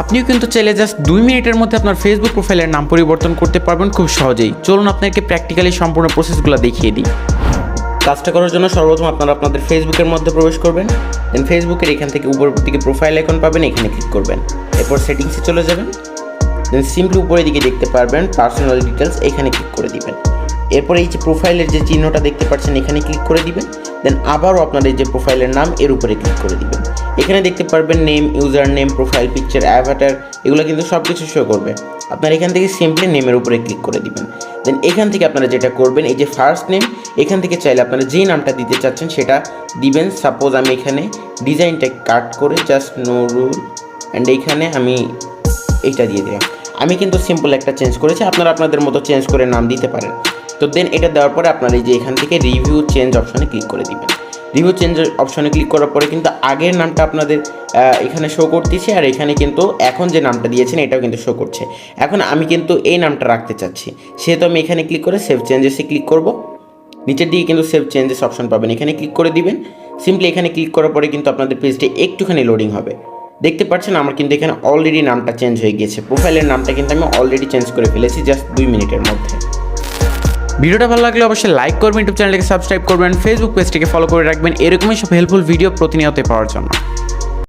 আপনিও কিন্তু চাইলে জাস্ট দুই মিনিটের মধ্যে আপনার ফেসবুক প্রোফাইলের নাম পরিবর্তন করতে পারবেন খুব সহজেই। চলুন আপনাকে প্র্যাকটিক্যালি সম্পূর্ণ প্রসেসগুলো দেখিয়ে দিই। কাজটা করার জন্য সর্বপ্রথম আপনারা আপনাদের ফেসবুকের মধ্যে প্রবেশ করবেন দেন ফেসবুকের এখান থেকে উপরের দিকে প্রোফাইল আইকন পাবেন, এখানে ক্লিক করবেন। এরপর সেটিংসে চলে যাবেন দেন সিম্পলি উপরের দিকে দেখতে পারবেন পার্সোনাল ডিটেলস এখানে ক্লিক করে দিবেন। এরপর এই যে প্রোফাইলের যে চিহ্নটা দেখতে পাচ্ছেন, এখানে ক্লিক করে দিবেন দেন আবারও আপনার এই যে প্রোফাইলের নাম, এর উপরে ক্লিক করে দিবেন। এখানে দেখতে পারবেন name user name profile picture avatar এগুলো কিন্তু সব কিছু শো করবে। আপনার এখান থেকে সিম্পলি নেমের উপরে ক্লিক করে দিবেন। দেন এখান থেকে আপনারা যেটা করবেন, এই যে ফার্স্ট নেম এখান থেকে চাইলে আপনারা যেই নামটা দিতে চাচ্ছেন সেটা দিবেন। সাপোজ আমি এখানে ডিজাইনটা কাট করে জাস্ট নো রুল অ্যান্ড এইখানে আমি এইটা দিয়ে দিলাম। আমি কিন্তু সিম্পল একটা চেঞ্জ করেছি, আপনারা আপনাদের মতো চেঞ্জ করে নাম দিতে পারেন। তো দেন এটা দেওয়ার পরে আপনারা এই যে এখান থেকে রিভিউ চেঞ্জ অপশানে ক্লিক করে দিবেন। রিভিউ চেঞ্জের অপশনে ক্লিক করার পরে কিন্তু আগের নামটা আপনাদের এখানে শো করতেছে আর এখানে কিন্তু এখন যে নামটা দিয়েছেন এটাও কিন্তু শো করছে। এখন আমি কিন্তু এই নামটা রাখতে চাচ্ছি। সেহেতু আমি এখানে ক্লিক করে সেভ চেঞ্জেসে ক্লিক করব। নিচের দিকে কিন্তু সেভ চেঞ্জেস অপশন পাবেন। এখানে ক্লিক করে দিবেন। সিম্পলি এখানে ক্লিক করার পরে কিন্তু আপনাদের পেজটি একটুখানি লোডিং হবে। দেখতে পাচ্ছেন আমার কিন্তু এখানে অলরেডি নামটা চেঞ্জ হয়ে গিয়েছে। প্রোফাইলের নামটা কিন্তু আমি অলরেডি চেঞ্জ করে ফেলেছি জাস্ট দুই মিনিটের মধ্যে। ভিডিওটা ভালো লাগলে অবশ্যই লাইক করবেন, ইউটিউব চ্যানেলকে সাবস্ক্রাইব করবেন ফেসবুক পেজটিকে ফলো করে রাখবেন। এরকমই সব হেল্পফুল ভিডিও প্রতিনিয়ত পাওয়ার জন্য।